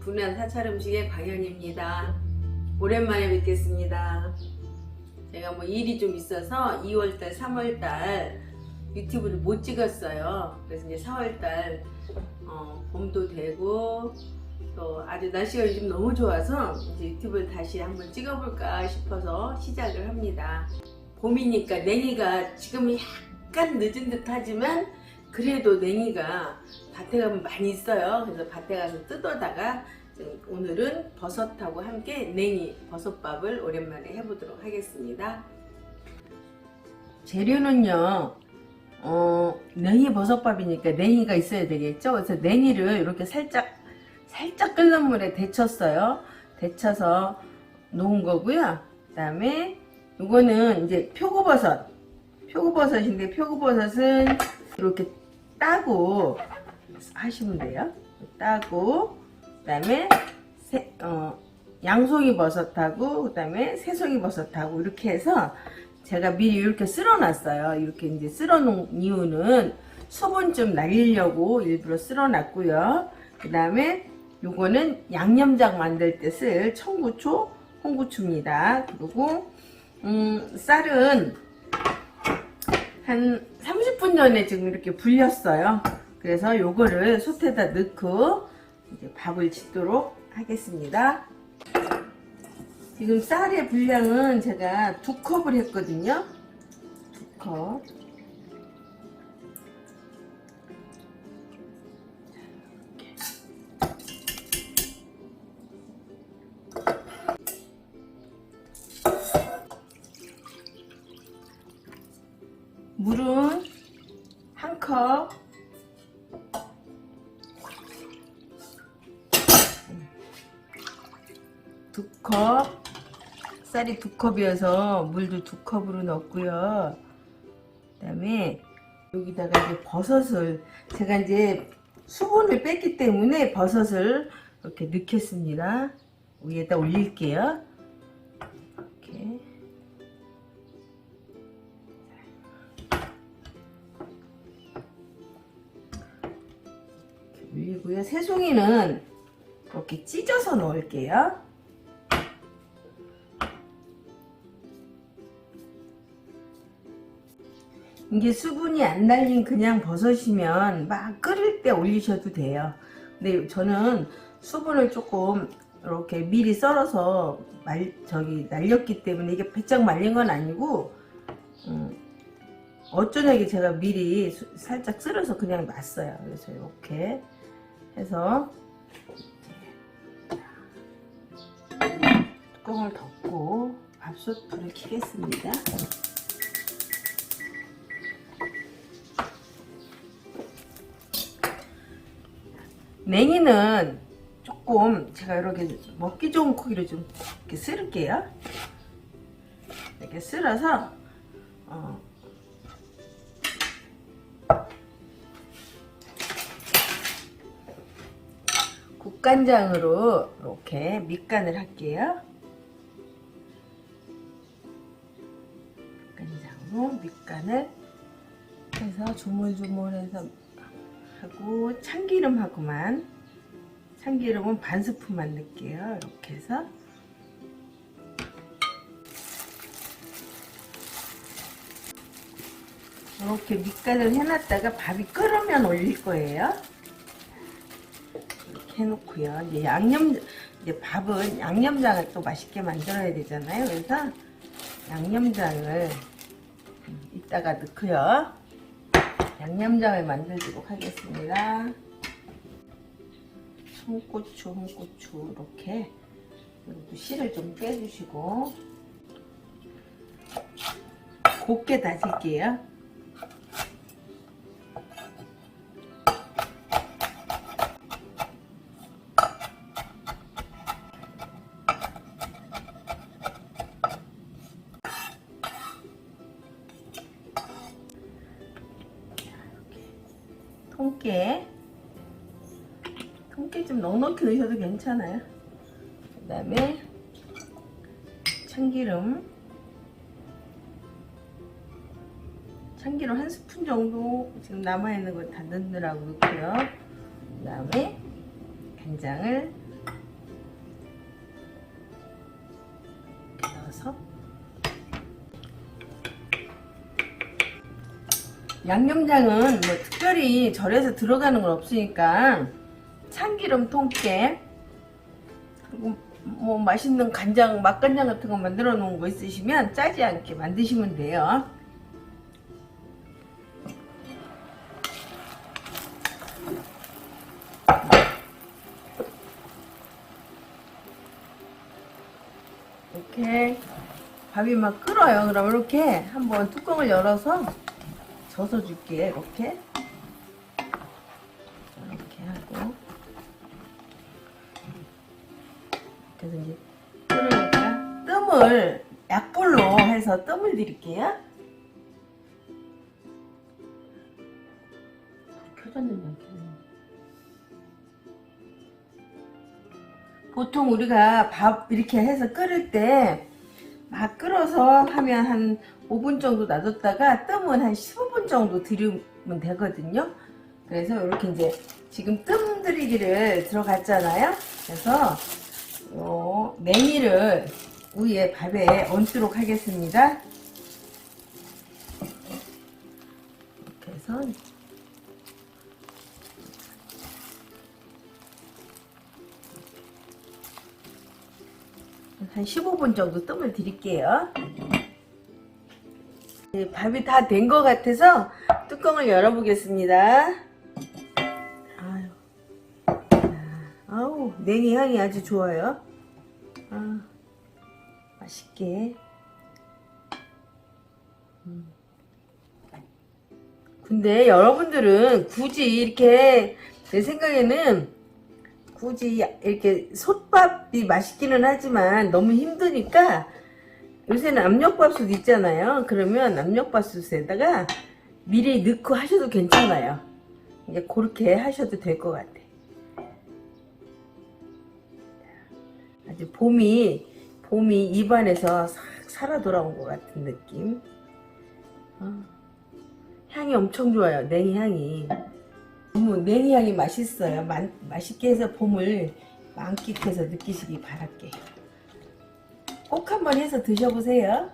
분한 사찰 음식의 광현입니다. 오랜만에 뵙겠습니다. 제가 뭐 일이 좀 있어서 2월달, 3월달 유튜브를 못 찍었어요. 그래서 이제 4월달 어, 봄도 되고 또 아주 날씨가 요즘 너무 좋아서 이제 유튜브를 다시 한번 찍어볼까 싶어서 시작을 합니다. 봄이니까 냉이가 지금 약간 늦은 듯 하지만 그래도 냉이가 밭에 가면 많이 있어요. 그래서 밭에 가서 뜯어다가 오늘은 버섯하고 함께 냉이 버섯밥을 오랜만에 해보도록 하겠습니다. 재료는요, 어, 냉이 버섯밥이니까 냉이가 있어야 되겠죠? 그래서 냉이를 이렇게 살짝, 살짝 끓는 물에 데쳤어요. 데쳐서 놓은 거고요. 그 다음에 이거는 이제 표고버섯. 표고버섯인데 표고버섯은 이렇게 따고 하시면 돼요. 따고 그다음에 새, 어, 양송이 버섯하고 그다음에 새송이 버섯하고 이렇게 해서 제가 미리 이렇게 쓸어놨어요. 이렇게 이제 쓸어놓은 이유는 수분 좀 날리려고 일부러 쓸어놨고요. 그 다음에 요거는 양념장 만들 때 쓸 청구초, 홍고추입니다. 그리고 음, 쌀은 한 30분 전에 지금 이렇게 불렸어요. 그래서 요거를 솥에다 넣고 이제 밥을 짓도록 하겠습니다. 지금 쌀의 분량은 제가 두 컵을 했거든요. 두 컵. 물은 한 컵. 두 컵. 쌀이 두 컵이어서 물도 두 컵으로 넣고요. 그 다음에 여기다가 이제 버섯을 제가 이제 수분을 뺐기 때문에 버섯을 이렇게 넣겠습니다. 위에다 올릴게요. 이렇게. 올리고요. 새송이는 이렇게 찢어서 넣을게요. 이게 수분이 안 날린 그냥 버섯이면 막 끓일 때 올리셔도 돼요. 근데 저는 수분을 조금 이렇게 미리 썰어서 말, 저기 날렸기 때문에 이게 배짝 말린 건 아니고 음, 어쩌냐게 제가 미리 수- 살짝 쓸어서 그냥 놨어요. 그래서 이렇게 해서 뚜껑을 덮고 밥솥 불을 켜겠습니다. 냉이는 조금 제가 이렇게 먹기 좋은 크기로 좀 이렇게 쓸게요. 이렇게 쓸어서 어, 국간장으로 이렇게 밑간을 할게요. 국간장으로 밑간을 해서 조물조물해서 하고 참기름하고만 참기름은 반 스푼만 넣을게요. 이렇게 해서 이렇게 밑간을 해놨다가 밥이 끓으면 올릴 거예요. 해놓고요. 이제 양념 이제 밥은 양념장을 또 맛있게 만들어야 되잖아요. 그래서 양념장을 이따가 넣고요. 양념장을 만들도록 하겠습니다. 송고추, 홍고추 이렇게 그리고 씨를 좀 빼주시고 곱게 다질게요. 통깨 통깨 좀 넉넉히 넣으셔도 괜찮아요. 그 다음에 참기름. 참기름 한 스푼 정도 지금 남아있는 거 다 넣느라고 넣고요. 그 다음에 간장을 넣어서 양념장은 뭐 특별히 절여서 들어가는 건 없으니까 참기름 통깨 그리고 뭐 맛있는 간장 맛간장 같은 거 만들어 놓은 거 있으시면 짜지 않게 만드시면 돼요. 이렇게 밥이 막 끓어요. 그럼 이렇게 한번 뚜껑을 열어서 젖어 줄게. 이렇게 이렇게 하고 그래서 이제 끓으니까 뜸을 약불로 해서 뜸을 드릴게요. 켜졌는데. 보통 우리가 밥 이렇게 해서 끓일 때 막 끓어서 하면 한 5분 정도 놔뒀다가 뜸은 한 15분 정도 들이면 되거든요. 그래서 이렇게 이제 지금 뜸 들이기를 들어갔잖아요. 그래서 요 냉이를 위에 밥에 얹도록 하겠습니다. 이렇게 해서 한 15분 정도 뜸을 드릴게요. 네, 밥이 다 된 것 같아서 뚜껑을 열어보겠습니다. 아유, 자, 아우 냉이 향이 아주 좋아요. 아, 맛있게. 음. 근데 여러분들은 굳이 이렇게 내 생각에는 굳이 이렇게 솥밥이 맛있기는 하지만 너무 힘드니까 요새는 압력밥솥 있잖아요. 그러면 압력밥솥에다가 미리 넣고 하셔도 괜찮아요. 이제 그렇게 하셔도 될 것 같아. 아주 봄이 봄이 입안에서 싹 살아 돌아온 것 같은 느낌. 아, 향이 엄청 좋아요. 냉이 향이. 너무 향이 맛있어요. 만- 맛있게 해서 봄을 만끽해서 느끼시기 바랄게요. 꼭 한번 해서 드셔보세요.